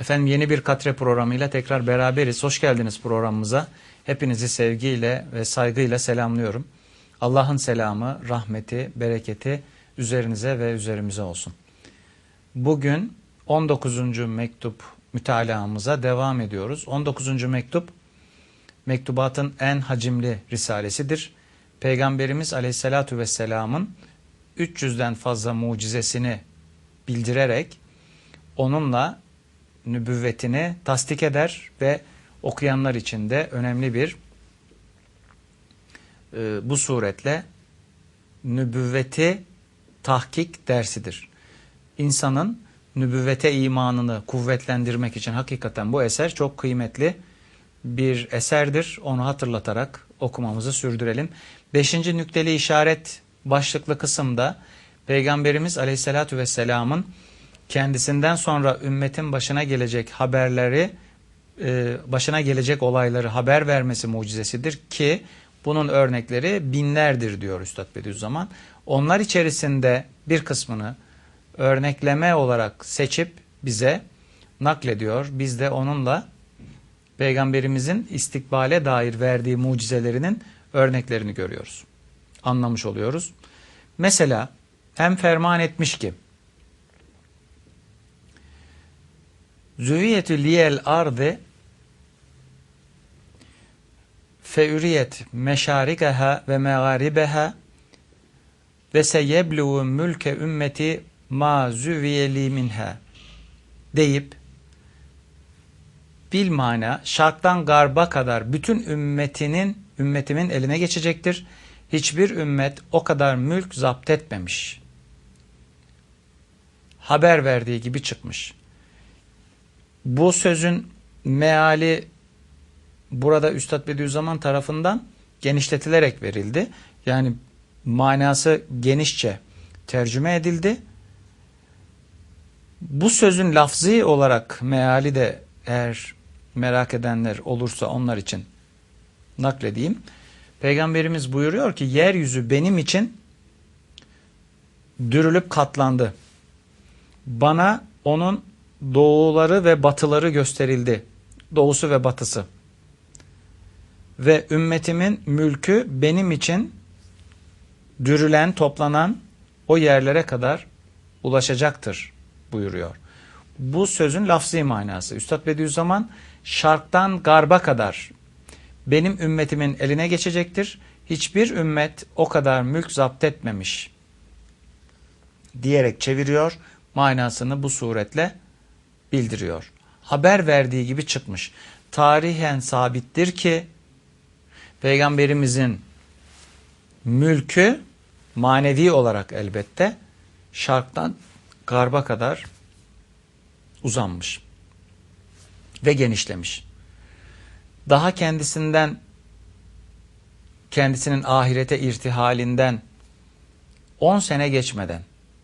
Efendim yeni bir katre programıyla tekrar beraberiz. Hoş geldiniz programımıza. Hepinizi sevgiyle ve saygıyla selamlıyorum. Allah'ın selamı, rahmeti, bereketi üzerinize ve üzerimize olsun. Bugün 19. mektup mütalaamıza devam ediyoruz. 19. mektup mektubatın en hacimli risalesidir. Peygamberimiz Aleyhisselatü Vesselam'ın 300'den fazla mucizesini bildirerek onunla nübüvvetini tasdik eder ve okuyanlar için de önemli bir e, bu suretle nübüvveti tahkik dersidir. İnsanın nübüvvete imanını kuvvetlendirmek için hakikaten bu eser çok kıymetli bir eserdir. Onu hatırlatarak okumamızı sürdürelim. Beşinci nükteli işaret başlıklı kısımda Peygamberimiz Aleyhisselatü Vesselam'ın kendisinden sonra ümmetin başına gelecek haberleri, e, başına gelecek olayları haber vermesi mucizesidir ki bunun örnekleri binlerdir diyor Üstad Bediüzzaman. Onlar içerisinde bir kısmını örnekleme olarak seçip bize naklediyor. Biz de onunla Peygamberimizin istikbale dair verdiği mucizelerinin örneklerini görüyoruz. Anlamış oluyoruz. Mesela hem ferman etmiş ki Züviyetü liyel ardı feüriyet meşarikaha ve megaribeha ve seyebluğu mülke ümmeti ma züviyeli minha deyip bil mana şarktan garba kadar bütün ümmetinin ümmetimin eline geçecektir. Hiçbir ümmet o kadar mülk zapt etmemiş. Haber verdiği gibi çıkmış. Bu sözün meali burada Üstad Bediüzzaman tarafından genişletilerek verildi. Yani manası genişçe tercüme edildi. Bu sözün lafzi olarak meali de eğer merak edenler olursa onlar için nakledeyim. Peygamberimiz buyuruyor ki yeryüzü benim için dürülüp katlandı. Bana onun doğuları ve batıları gösterildi. Doğusu ve batısı. Ve ümmetimin mülkü benim için dürülen, toplanan o yerlere kadar ulaşacaktır buyuruyor. Bu sözün lafzi manası. Üstad Bediüzzaman şarktan garba kadar benim ümmetimin eline geçecektir. Hiçbir ümmet o kadar mülk zapt etmemiş diyerek çeviriyor. Manasını bu suretle bildiriyor. Haber verdiği gibi çıkmış. Tarihen sabittir ki Peygamberimizin mülkü manevi olarak elbette şarktan garba kadar uzanmış ve genişlemiş. Daha kendisinden kendisinin ahirete irtihalinden 10 sene geçmeden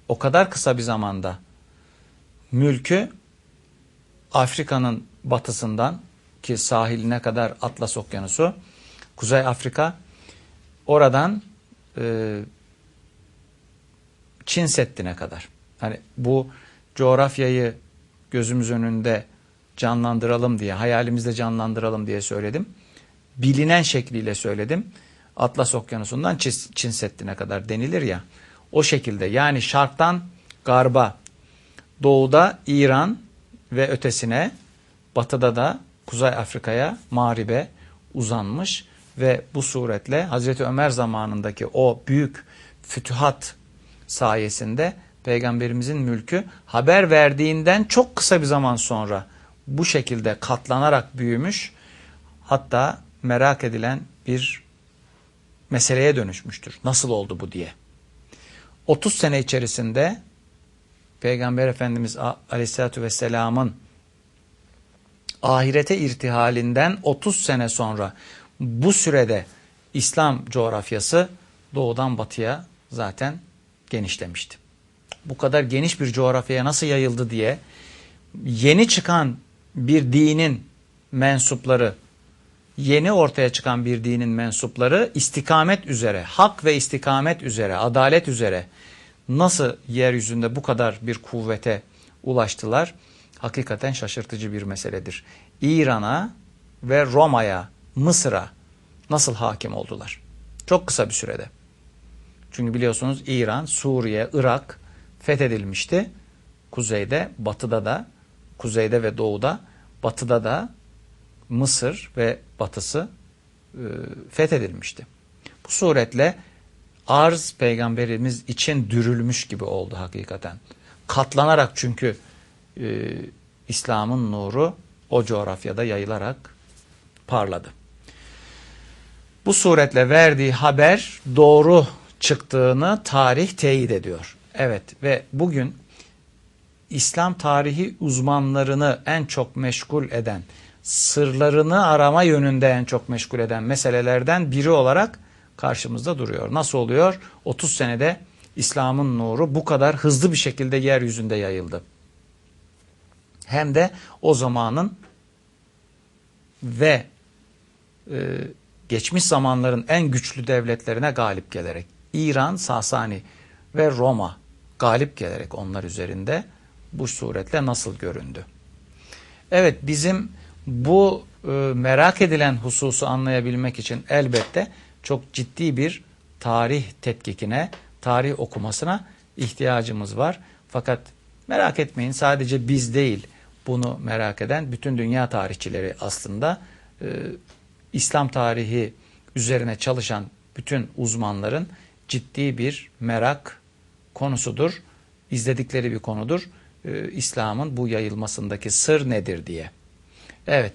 o kadar kısa bir zamanda mülkü Afrika'nın batısından ki sahiline kadar Atlas Okyanusu, Kuzey Afrika, oradan e, Çin Seddi'ne kadar. Hani bu coğrafyayı gözümüz önünde canlandıralım diye, hayalimizde canlandıralım diye söyledim. Bilinen şekliyle söyledim. Atlas Okyanusu'ndan Çin Seddi'ne kadar denilir ya. O şekilde yani şarktan garba, doğuda İran ve ötesine, batıda da Kuzey Afrika'ya, Mağrib'e uzanmış ve bu suretle Hazreti Ömer zamanındaki o büyük fütühat sayesinde Peygamberimizin mülkü haber verdiğinden çok kısa bir zaman sonra bu şekilde katlanarak büyümüş hatta merak edilen bir meseleye dönüşmüştür. Nasıl oldu bu diye. 30 sene içerisinde Peygamber Efendimiz Aleyhisselatü Vesselam'ın ahirete irtihalinden 30 sene sonra bu sürede İslam coğrafyası doğudan batıya zaten genişlemişti. Bu kadar geniş bir coğrafyaya nasıl yayıldı diye yeni çıkan bir dinin mensupları, yeni ortaya çıkan bir dinin mensupları istikamet üzere, hak ve istikamet üzere, adalet üzere nasıl yeryüzünde bu kadar bir kuvvete ulaştılar? hakikaten şaşırtıcı bir meseledir. İran'a ve Roma'ya, Mısır'a nasıl hakim oldular? Çok kısa bir sürede. Çünkü biliyorsunuz İran, Suriye, Irak fethedilmişti. Kuzeyde, batıda da, kuzeyde ve doğuda, batıda da Mısır ve batısı e, fethedilmişti. Bu suretle arz peygamberimiz için dürülmüş gibi oldu hakikaten. Katlanarak çünkü e, İslam'ın nuru o coğrafyada yayılarak parladı. Bu suretle verdiği haber doğru çıktığını tarih teyit ediyor. Evet ve bugün İslam tarihi uzmanlarını en çok meşgul eden, sırlarını arama yönünde en çok meşgul eden meselelerden biri olarak karşımızda duruyor. Nasıl oluyor? 30 senede İslam'ın nuru bu kadar hızlı bir şekilde yeryüzünde yayıldı. Hem de o zamanın ve e, geçmiş zamanların en güçlü devletlerine galip gelerek İran, Sasani ve Roma galip gelerek onlar üzerinde bu suretle nasıl göründü? Evet bizim bu e, merak edilen hususu anlayabilmek için elbette çok ciddi bir tarih tetkikine, tarih okumasına ihtiyacımız var. Fakat merak etmeyin sadece biz değil bunu merak eden bütün dünya tarihçileri aslında e, İslam tarihi üzerine çalışan bütün uzmanların ciddi bir merak konusudur. İzledikleri bir konudur. Ee, İslam'ın bu yayılmasındaki sır nedir diye. Evet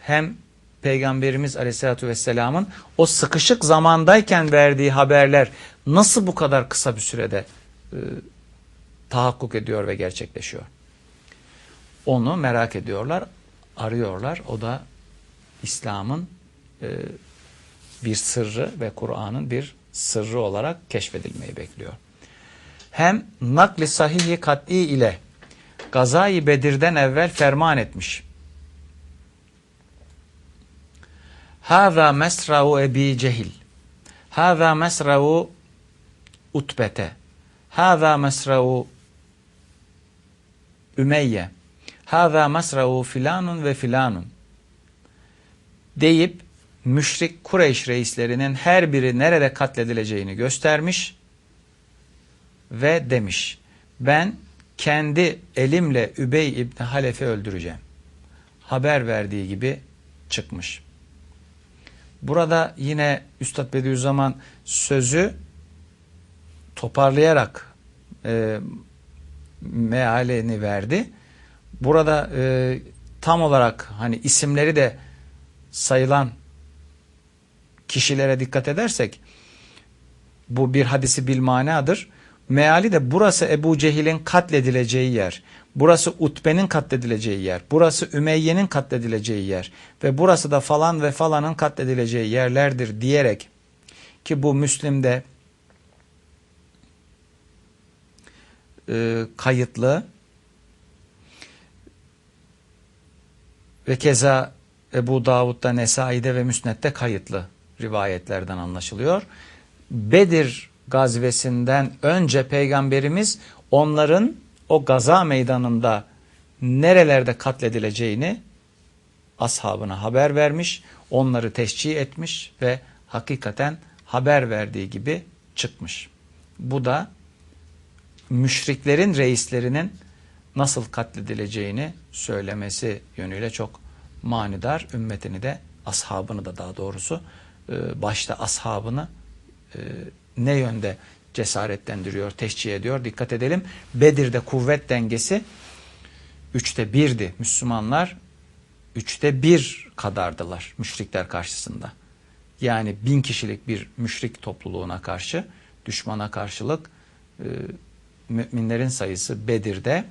hem Peygamberimiz Aleyhisselatü Vesselam'ın o sıkışık zamandayken verdiği haberler nasıl bu kadar kısa bir sürede e, tahakkuk ediyor ve gerçekleşiyor. Onu merak ediyorlar, arıyorlar. O da İslam'ın e, bir sırrı ve Kur'an'ın bir sırrı olarak keşfedilmeyi bekliyor. Hem nakli sahihi kat'i ile Gazayı Bedir'den evvel ferman etmiş. Hâzâ mesra'u ebi cehil. Hâzâ mesra'u utbete. Hâzâ mesra'u Ümeyye. Hâzâ mesra'u filanun ve filanun. Deyip müşrik Kureyş reislerinin her biri nerede katledileceğini göstermiş ve demiş ben kendi elimle Übey İbni Halef'i öldüreceğim. Haber verdiği gibi çıkmış. Burada yine Üstad Bediüzzaman sözü toparlayarak e, mealini verdi. Burada e, tam olarak hani isimleri de sayılan kişilere dikkat edersek bu bir hadisi bilmanadır. Meali de burası Ebu Cehil'in katledileceği yer. Burası Utbe'nin katledileceği yer. Burası Ümeyye'nin katledileceği yer. Ve burası da falan ve falanın katledileceği yerlerdir diyerek ki bu Müslim'de e, kayıtlı ve keza Ebu Davud'da, Nesai'de ve Müsnet'te kayıtlı rivayetlerden anlaşılıyor. Bedir gazvesinden önce peygamberimiz onların o gaza meydanında nerelerde katledileceğini ashabına haber vermiş, onları teşcih etmiş ve hakikaten haber verdiği gibi çıkmış. Bu da müşriklerin reislerinin nasıl katledileceğini söylemesi yönüyle çok manidar. Ümmetini de ashabını da daha doğrusu e, başta ashabını e, ne yönde cesaretlendiriyor, teşcih ediyor. Dikkat edelim. Bedir'de kuvvet dengesi üçte birdi. Müslümanlar üçte bir kadardılar müşrikler karşısında. Yani bin kişilik bir müşrik topluluğuna karşı, düşmana karşılık e, müminlerin sayısı Bedir'de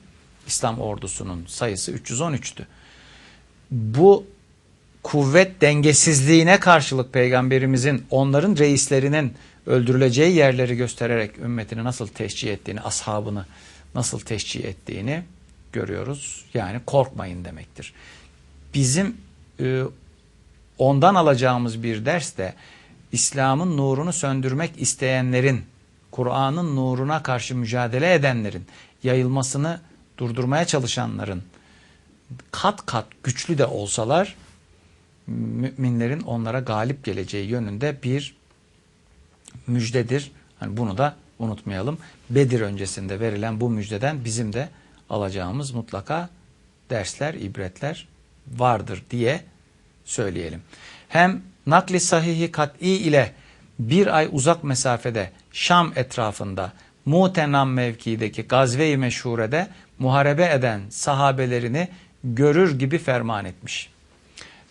İslam ordusunun sayısı 313'tü. Bu kuvvet dengesizliğine karşılık peygamberimizin onların reislerinin öldürüleceği yerleri göstererek ümmetini nasıl teşcih ettiğini, ashabını nasıl teşcih ettiğini görüyoruz. Yani korkmayın demektir. Bizim e, ondan alacağımız bir ders de İslam'ın nurunu söndürmek isteyenlerin, Kur'an'ın nuruna karşı mücadele edenlerin, yayılmasını durdurmaya çalışanların kat kat güçlü de olsalar müminlerin onlara galip geleceği yönünde bir müjdedir. Hani bunu da unutmayalım. Bedir öncesinde verilen bu müjdeden bizim de alacağımız mutlaka dersler, ibretler vardır diye söyleyelim. Hem nakli sahihi kat'i ile bir ay uzak mesafede Şam etrafında Mutenam mevkideki gazve-i meşhurede muharebe eden sahabelerini görür gibi ferman etmiş.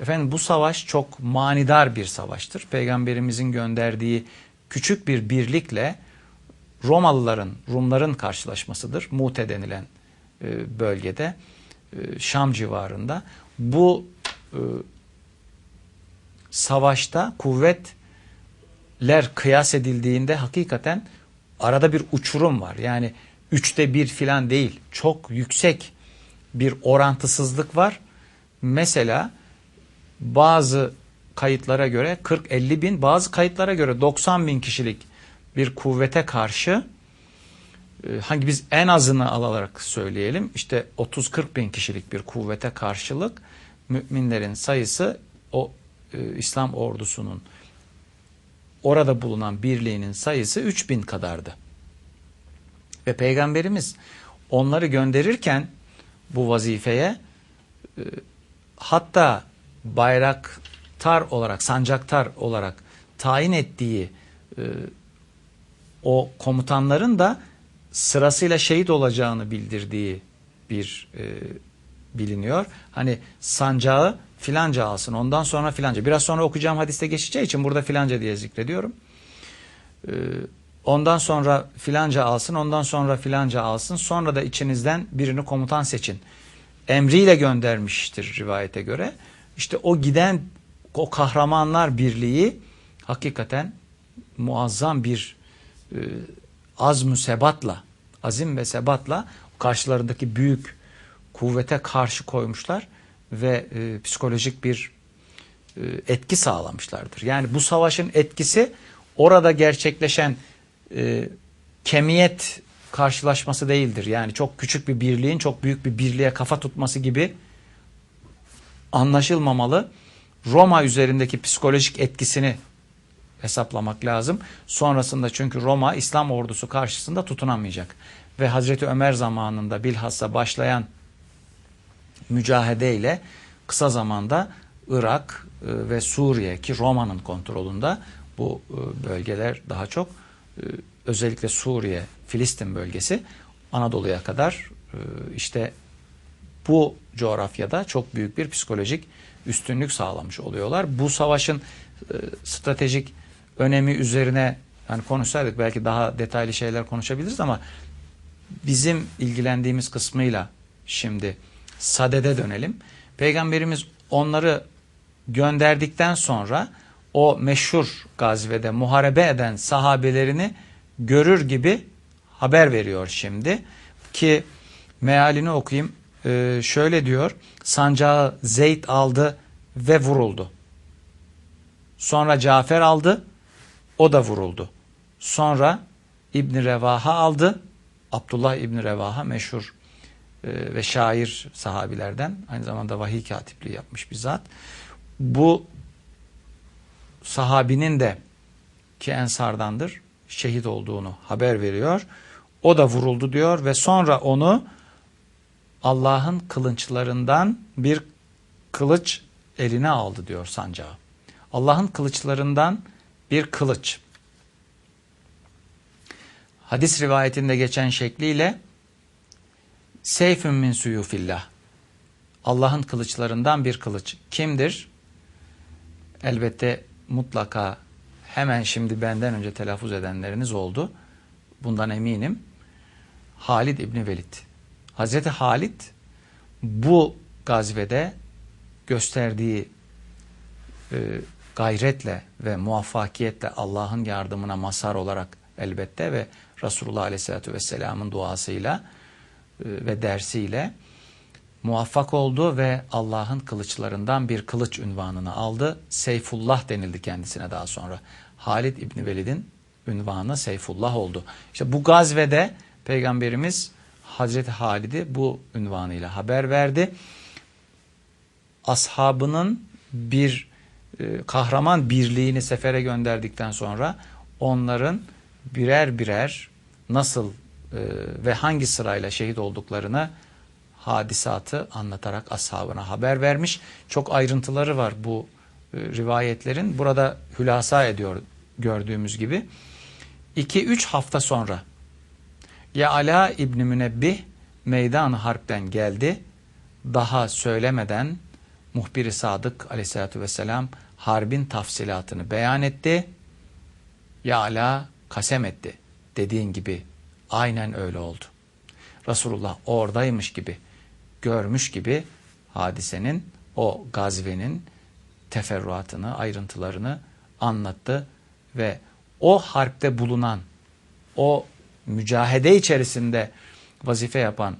Efendim bu savaş çok manidar bir savaştır. Peygamberimizin gönderdiği küçük bir birlikle Romalıların, Rumların karşılaşmasıdır. Mute denilen e, bölgede, e, Şam civarında. Bu e, savaşta kuvvetler kıyas edildiğinde hakikaten arada bir uçurum var. Yani üçte bir filan değil. Çok yüksek bir orantısızlık var. Mesela bazı kayıtlara göre 40-50 bin, bazı kayıtlara göre 90 bin kişilik bir kuvvete karşı e, hangi biz en azını alarak söyleyelim işte 30-40 bin kişilik bir kuvvete karşılık müminlerin sayısı o e, İslam ordusunun orada bulunan birliğinin sayısı 3 bin kadardı. Ve Peygamberimiz onları gönderirken bu vazifeye e, hatta bayraktar olarak, sancaktar olarak tayin ettiği e, o komutanların da sırasıyla şehit olacağını bildirdiği bir e, biliniyor. Hani sancağı filanca alsın ondan sonra filanca. Biraz sonra okuyacağım hadiste geçeceği için burada filanca diye zikrediyorum. E, ondan sonra filanca alsın ondan sonra filanca alsın sonra da içinizden birini komutan seçin. Emriyle göndermiştir rivayete göre. İşte o giden o kahramanlar birliği hakikaten muazzam bir e, azm sebatla, azim ve sebatla karşılarındaki büyük kuvvete karşı koymuşlar ve e, psikolojik bir e, etki sağlamışlardır. Yani bu savaşın etkisi orada gerçekleşen e, kemiyet karşılaşması değildir. Yani çok küçük bir birliğin çok büyük bir birliğe kafa tutması gibi anlaşılmamalı. Roma üzerindeki psikolojik etkisini hesaplamak lazım. Sonrasında çünkü Roma İslam ordusu karşısında tutunamayacak. Ve Hazreti Ömer zamanında bilhassa başlayan mücahedeyle kısa zamanda Irak e, ve Suriye ki Roma'nın kontrolünde bu e, bölgeler daha çok e, özellikle Suriye, Filistin bölgesi Anadolu'ya kadar işte bu coğrafyada çok büyük bir psikolojik üstünlük sağlamış oluyorlar. Bu savaşın stratejik önemi üzerine yani konuşsaydık belki daha detaylı şeyler konuşabiliriz ama bizim ilgilendiğimiz kısmıyla şimdi sadede dönelim. Peygamberimiz onları gönderdikten sonra o meşhur gazvede muharebe eden sahabelerini görür gibi haber veriyor şimdi. Ki mealini okuyayım. Ee, şöyle diyor. Sancağı Zeyd aldı ve vuruldu. Sonra Cafer aldı. O da vuruldu. Sonra İbn Revaha aldı. Abdullah İbn Revaha meşhur e, ve şair sahabilerden aynı zamanda vahiy katipliği yapmış bir zat. Bu sahabinin de ki ensardandır şehit olduğunu haber veriyor. O da vuruldu diyor ve sonra onu Allah'ın kılınçlarından bir kılıç eline aldı diyor sancağı. Allah'ın kılıçlarından bir kılıç. Hadis rivayetinde geçen şekliyle Seyfün min suyufillah. Allah'ın kılıçlarından bir kılıç. Kimdir? Elbette mutlaka hemen şimdi benden önce telaffuz edenleriniz oldu. Bundan eminim. Halid İbni Velid. Hazreti Halid bu gazvede gösterdiği e, gayretle ve muvaffakiyetle Allah'ın yardımına mazhar olarak elbette ve Resulullah Aleyhisselatü Vesselam'ın duasıyla e, ve dersiyle muvaffak oldu ve Allah'ın kılıçlarından bir kılıç ünvanını aldı. Seyfullah denildi kendisine daha sonra. Halid İbni Velid'in ünvanı Seyfullah oldu. İşte bu gazvede Peygamberimiz Hazreti Halid'i bu ünvanıyla haber verdi. ashabının bir e, kahraman birliğini sefere gönderdikten sonra onların birer birer nasıl e, ve hangi sırayla şehit olduklarını hadisatı anlatarak ashabına haber vermiş. Çok ayrıntıları var bu e, rivayetlerin. Burada hülasa ediyor gördüğümüz gibi. 2-3 hafta sonra Ya Ala İbni Münebbih meydan harpten geldi. Daha söylemeden muhbiri sadık aleyhissalatü vesselam harbin tafsilatını beyan etti. Ya Ala kasem etti. Dediğin gibi aynen öyle oldu. Resulullah oradaymış gibi, görmüş gibi hadisenin, o gazvenin teferruatını, ayrıntılarını anlattı ve o harpte bulunan, o mücahede içerisinde vazife yapan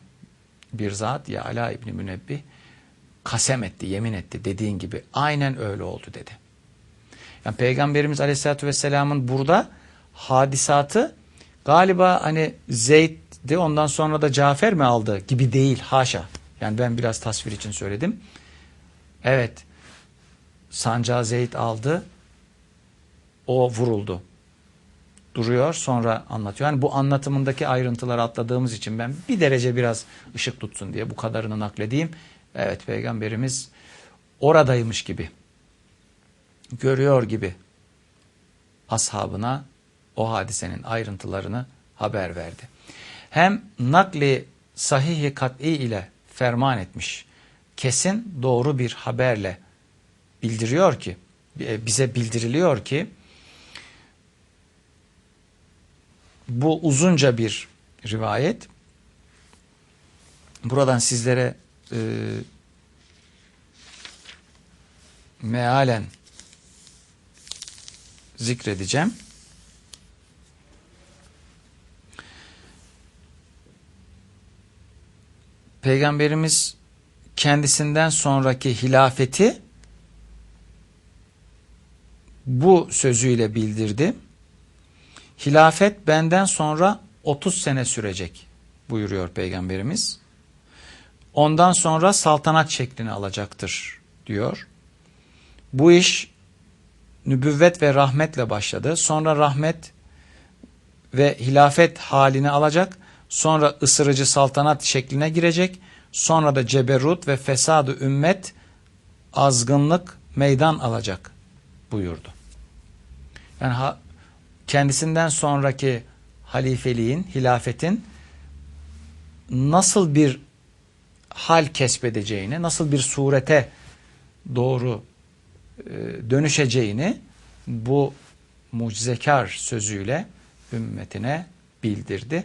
bir zat ya Ala İbni Münebbih kasem etti, yemin etti dediğin gibi aynen öyle oldu dedi. Yani Peygamberimiz Aleyhisselatü Vesselam'ın burada hadisatı galiba hani Zeyd'di ondan sonra da Cafer mi aldı gibi değil haşa. Yani ben biraz tasvir için söyledim. Evet sancağı Zeyd aldı o vuruldu. Duruyor sonra anlatıyor. Yani bu anlatımındaki ayrıntıları atladığımız için ben bir derece biraz ışık tutsun diye bu kadarını nakledeyim. Evet peygamberimiz oradaymış gibi görüyor gibi ashabına o hadisenin ayrıntılarını haber verdi. Hem nakli sahihi kat'i ile ferman etmiş. Kesin doğru bir haberle bildiriyor ki bize bildiriliyor ki bu uzunca bir rivayet. Buradan sizlere e, mealen zikredeceğim. Peygamberimiz kendisinden sonraki hilafeti bu sözüyle bildirdi. Hilafet benden sonra 30 sene sürecek buyuruyor Peygamberimiz. Ondan sonra saltanat şeklini alacaktır diyor. Bu iş nübüvvet ve rahmetle başladı. Sonra rahmet ve hilafet halini alacak. Sonra ısırıcı saltanat şekline girecek. Sonra da ceberut ve fesadı ümmet azgınlık meydan alacak buyurdu. Yani kendisinden sonraki halifeliğin, hilafetin nasıl bir hal kesbedeceğini, nasıl bir surete doğru e, dönüşeceğini bu mucizekar sözüyle ümmetine bildirdi.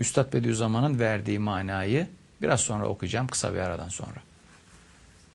Üstad Bediüzzaman'ın verdiği manayı biraz sonra okuyacağım kısa bir aradan sonra.